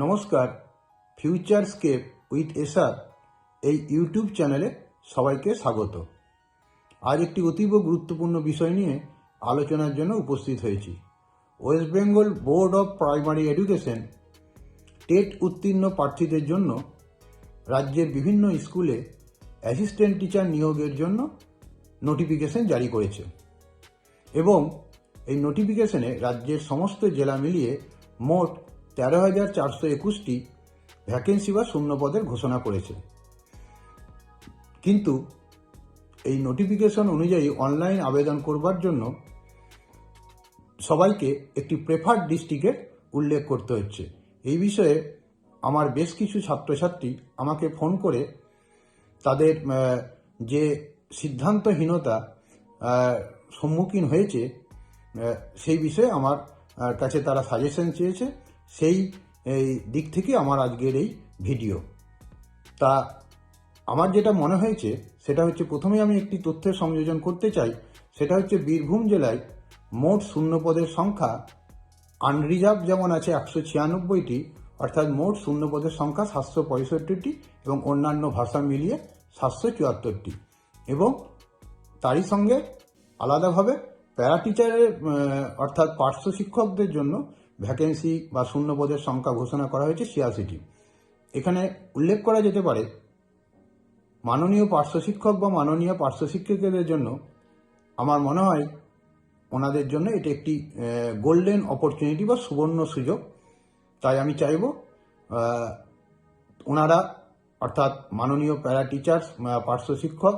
নমস্কার Futurescape with SR এই YouTube চ্যানেলে সবাইকে স্বাগত। আজ একটি অতীব গুরুত্বপূর্ণ বিষয় নিয়ে আলোচনার জন্য উপস্থিত হয়েছি। West Bengal Board of Primary Education TET উত্তীর্ণ প্রার্থীদের জন্য রাজ্যের বিভিন্ন স্কুলে অ্যাসিস্ট্যান্ট টিচার নিয়োগের জন্য নোটিফিকেশন জারি করেছে এবং এই নোটিফিকেশনে রাজ্যের সমস্ত জেলা মিলিয়ে মোট তেরো হাজার চারশো একুশটি ভ্যাকেন্সি বা শূন্যপদের ঘোষণা করেছে। কিন্তু এই নোটিফিকেশন অনুযায়ী অনলাইন আবেদন করবার জন্য সবাইকে একটি প্রেফার্ড ডিস্ট্রিক্টের উল্লেখ করতে হচ্ছে। এই বিষয়ে আমার বেশ কিছু ছাত্রছাত্রী আমাকে ফোন করে তাদের যে সিদ্ধান্তহীনতা সম্মুখীন হয়েছে সেই বিষয়ে আমার কাছে তারা সাজেশন চেয়েছে। সেই, এই দিক থেকে আমার আজকের এই ভিডিও। তা আমার যেটা মনে হয়েছে, সেটা হচ্ছে প্রথমে আমি একটি তথ্যের সংযোজন করতে চাই, সেটা হচ্ছে বীরভূম জেলায় মোট শূন্য পদের সংখ্যা আনরিজার্ভ যেমন আছে একশো ছিয়ানব্বইটি, অর্থাৎ মোট শূন্য পদের সংখ্যা সাতশো পঁয়ষট্টিটি এবং অন্যান্য ভাষা মিলিয়ে সাতশো চুয়াত্তরটি। এবং তারই সঙ্গে আলাদাভাবে প্যারা টিচারের অর্থাৎ পার্শ্ব শিক্ষকদের জন্য ভ্যাকেন্সি বা শূন্য পদের সংখ্যা ঘোষণা করা হয়েছে ছিয়াশিটি। এখানে উল্লেখ করা যেতে পারে, মাননীয় পার্শ্ব শিক্ষক বা মাননীয় পার্শ্ব শিক্ষকদের জন্য আমার মনে হয় ওনাদের জন্য এটি একটি গোল্ডেন অপরচুনিটি বা সুবর্ণ সুযোগ। তাই আমি চাইব ওনারা অর্থাৎ মাননীয় প্যারা টিচার্স পার্শ্ব শিক্ষক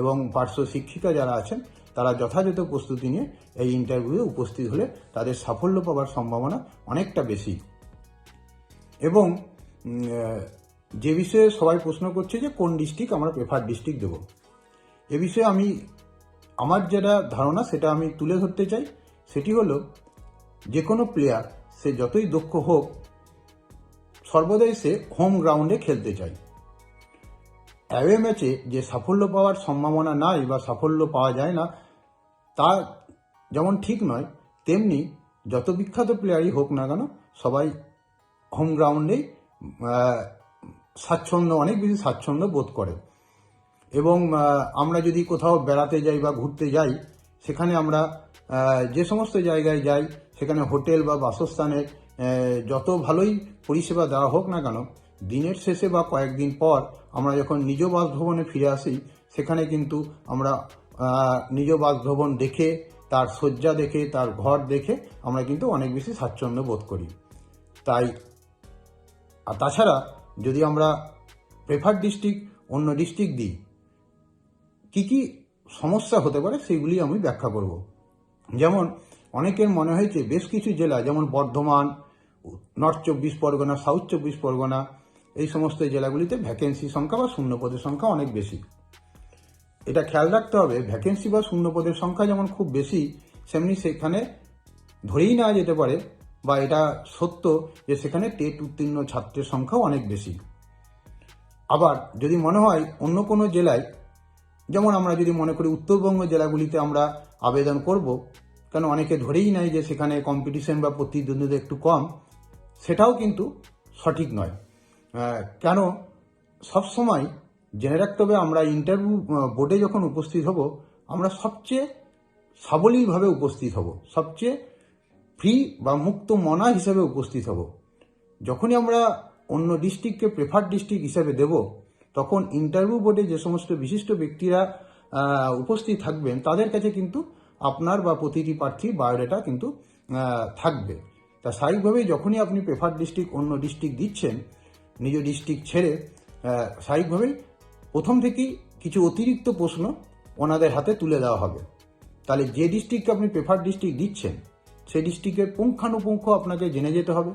এবং পার্শ্ব শিক্ষিকা যারা আছেন তারা যথাযথ প্রস্তুতি নিয়ে এই ইন্টারভিউয়ে উপস্থিত হলে তাদের সাফল্য পাওয়ার সম্ভাবনা অনেকটা বেশি। এবং যে বিষয়ে সবাই প্রশ্ন করছে যে কোন ডিস্ট্রিক্ট আমরা প্রেফার ডিস্ট্রিক্ট দেবো? এ বিষয়ে আমি, আমার যেটা ধারণা সেটা আমি তুলে ধরতে চাই। সেটি হলো যে কোনো প্লেয়ার সে যতই দক্ষ হোক, সর্বদাই সে হোম গ্রাউন্ডে খেলতে চায়। অ্যাওয়ে ম্যাচে যে সাফল্য পাওয়ার সম্ভাবনা নাই বা সাফল্য পাওয়া যায় না, তা যেমন ঠিক নয়, তেমনি যত বিখ্যাত প্লেয়ারই হোক না কেন, সবাই হোম গ্রাউন্ডেই স্বাচ্ছন্দ্য, অনেক বেশি স্বাচ্ছন্দ্য বোধ করে। এবং আমরা যদি কোথাও বেড়াতে যাই বা ঘুরতে যাই, সেখানে আমরা যে সমস্ত জায়গায় যাই, সেখানে হোটেল বা বাসস্থানে যত ভালোই পরিষেবা দেওয়া হোক না কেন দিনের শেষে বা কয়েকদিন পর আমরা যখন নিজ বাসভবনে ফিরে আসি, সেখানে কিন্তু আমরা নিজ বাসভবন দেখে, তার শয্যা দেখে, তার ঘর দেখে আমরা কিন্তু অনেক বেশি স্বাচ্ছন্দ্য বোধ করি। তাই আর তাছাড়া যদি আমরা প্রেফার ডিস্ট্রিক্ট, অন্য ডিস্ট্রিক্ট দিই, কি কি সমস্যা হতে পারে সেগুলি আমি ব্যাখ্যা করব। যেমন, অনেকের মনে হয়েছে বেশ কিছু জেলা, যেমন বর্ধমান, নর্থ চব্বিশ পরগনা, সাউথ চব্বিশ পরগনা এই সমস্ত জেলাগুলিতে ভ্যাকেন্সি সংখ্যা বা শূন্য পদের সংখ্যা অনেক বেশি। এটা খেয়াল রাখতে হবে ভ্যাকেন্সি বা শূন্য পদের সংখ্যা যেমন খুব বেশি, সেমনি সেখানে ধরেই নেওয়া যেতে পারে বা এটা সত্য যে সেখানে টেট উত্তীর্ণ ছাত্রের সংখ্যাও অনেক বেশি। আবার যদি মনে হয় অন্য কোনো জেলায়, যেমন আমরা যদি মনে করি উত্তরবঙ্গ জেলাগুলিতে আমরা আবেদন করব, কেন অনেকে ধরেই নেয় যে সেখানে কম্পিটিশন বা প্রতিদ্বন্দ্বিতা একটু কম, সেটাও কিন্তু সঠিক নয়। কেন? সবসময় জেনে রাখতে হবে আমরা ইন্টারভিউ বোর্ডে যখন উপস্থিত হব, আমরা সবচেয়ে সাবলীলভাবে উপস্থিত হব, সবচেয়ে ফ্রি বা মুক্ত মনা হিসেবে উপস্থিত হব। যখনই আমরা অন্য ডিস্ট্রিক্টকে প্রেফার ডিস্ট্রিক্ট হিসেবে দেব, তখন ইন্টারভিউ বোর্ডে যে সমস্ত বিশিষ্ট ব্যক্তিরা উপস্থিত থাকবেন, তাদের কাছে কিন্তু আপনার বা প্রতিটি প্রার্থীর বায়োডাটা কিন্তু থাকবে। তা স্বাভাবিকভাবেই যখনই আপনি প্রেফার ডিস্ট্রিক্ট অন্য ডিস্ট্রিক্ট দিচ্ছেন নিজ ডিস্ট্রিক্ট ছেড়ে স্বাভাবিকভাবেই প্রথম থেকেই কিছু অতিরিক্ত প্রশ্ন ওনাদের হাতে তুলে দেওয়া হবে। তাহলে যে ডিস্ট্রিক্টকে আপনি প্রেফার ডিস্ট্রিক্ট দিচ্ছেন সেই ডিস্ট্রিক্টের পুঙ্খানুপুঙ্খ আপনাকে জেনে যেতে হবে।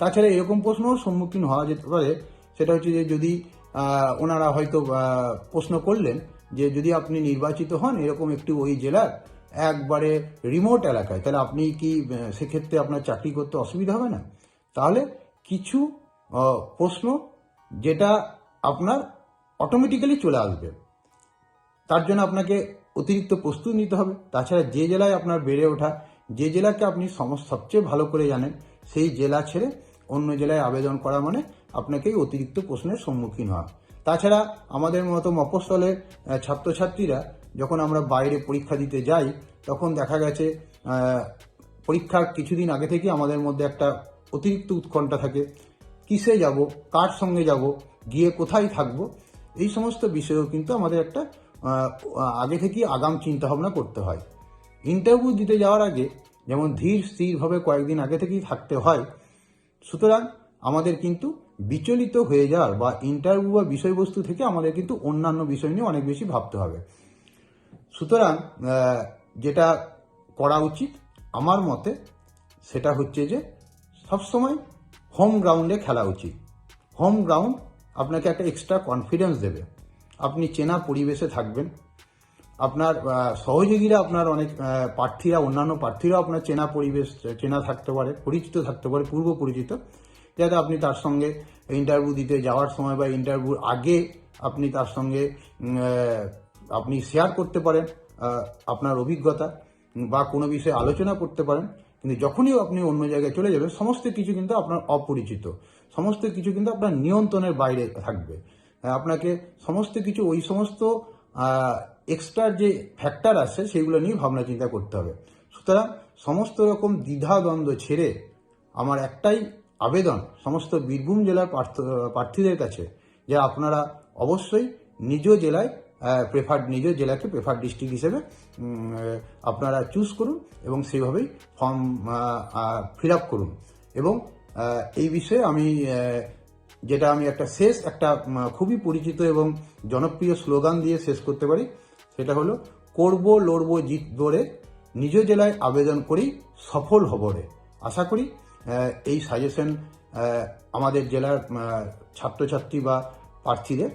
তাছাড়া এরকম প্রশ্নও সম্মুখীন হওয়া যেতে পারে। সেটা হচ্ছে যে যদি ওনারা হয়তো প্রশ্ন করলেন যে যদি আপনি নির্বাচিত হন এরকম একটি ওই জেলার একবারে রিমোট এলাকায়, তাহলে আপনি কি সেক্ষেত্রে আপনার চাকরি করতে অসুবিধা হবে না? তাহলে কিছু প্রশ্ন যেটা আপনার অটোমেটিক্যালি চলে আসবে। তার জন্য আপনাকে অতিরিক্ত প্রস্তুতি নিতে হবে। তাছাড়া যে জেলায় আপনার বেড়ে ওঠা, যে জেলাকে আপনি সমস্ত সবচেয়ে ভালো করে জানেন, সেই জেলা ছেড়ে অন্য জেলায় আবেদন করা মানে আপনাকেই অতিরিক্ত প্রশ্নের সম্মুখীন হওয়া। তাছাড়া আমাদের মতো মফস্বলের ছাত্রছাত্রীরা যখন আমরা বাইরে পরীক্ষা দিতে যাই, তখন দেখা গেছে পরীক্ষার কিছুদিন আগে থেকে আমাদের মধ্যে একটা অতিরিক্ত উৎকণ্ঠা থাকে। কিসে যাব, কার সঙ্গে যাব, গিয়ে কোথায় থাকব, এই সমস্ত বিষয়েও কিন্তু আমাদের একটা আগে থেকেই আগাম চিন্তা ভাবনা করতে হয়। ইন্টারভিউ দিতে যাওয়ার আগে যেমন ধীর স্থিরভাবে কয়েকদিন আগে থেকেই থাকতে হয়, সুতরাং আমাদের কিন্তু বিচলিত হয়ে যাওয়ার বা ইন্টারভিউ বা বিষয়বস্তু থেকে আমাদের কিন্তু অন্যান্য বিষয় নিয়ে অনেক বেশি ভাবতে হবে। সুতরাং যেটা করা উচিত আমার মতে সেটা হচ্ছে যে সবসময় হোম গ্রাউন্ডে খেলা উচিত। হোম গ্রাউন্ড আপনাকে একটা এক্সট্রা কনফিডেন্স দেবে। আপনি চেনা পরিবেশে থাকবেন। আপনার সহযোগীরা আপনার অনেক প্রার্থীরা, অন্যান্য প্রার্থীরাও আপনার চেনা পরিবেশ, চেনা থাকতে পারে, পরিচিত থাকতে পারে, পূর্ব পরিচিত। যাতে আপনি তার সঙ্গে ইন্টারভিউ দিতে, যাওয়ার সময় বা ইন্টারভিউর আগে আপনি তার সঙ্গে আপনি শেয়ার করতে পারেন আপনার অভিজ্ঞতা বা কোনো বিষয়ে আলোচনা করতে পারেন। কিন্তু যখনই আপনি অন্য জায়গায় চলে যাবেন, সমস্ত কিছু কিন্তু আপনার অপরিচিত। সমস্ত কিছু কিন্তু আপনার নিয়ন্ত্রণের বাইরে থাকবে। আপনাকে সমস্ত কিছু, ওই সমস্ত এক্সট্রা যে ফ্যাক্টর আছে, সেগুলো নিয়ে ভাবনা চিন্তা করতে হবে। সুতরাং সমস্ত রকম দ্বিধা দ্বন্দ্ব ছেড়ে আমার একটাই আবেদন, সমস্ত বীরভূম জেলার প্রার্থীদের কাছে যে আপনারা অবশ্যই নিজ জেলায় প্রেফার্ড নিজ জেলাকে প্রেফার্ড ডিস্ট্রিক্ট হিসেবে আপনারা চুজ করুন এবং সেইভাবেই ফর্ম ফিল আপ করুন। এবং এই বিষয়ে আমি যেটা আমি একটা শেষ, একটা খুবই পরিচিত এবং জনপ্রিয় স্লোগান দিয়ে শেষ করতে পারি, সেটা হলো, করব, লড়ব, জিতব রে, নিজ জেলায় আবেদন করেই সফল হব রে। আশা করি এই সাজেশন আমাদের জেলার ছাত্রছাত্রী বা প্রার্থীদের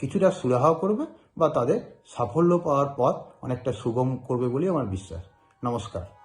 কিছুটা সুরাহা করবে বা তাদের সাফল্য পাওয়ার পথ অনেকটা সুগম করবে বলেই আমার বিশ্বাস। নমস্কার।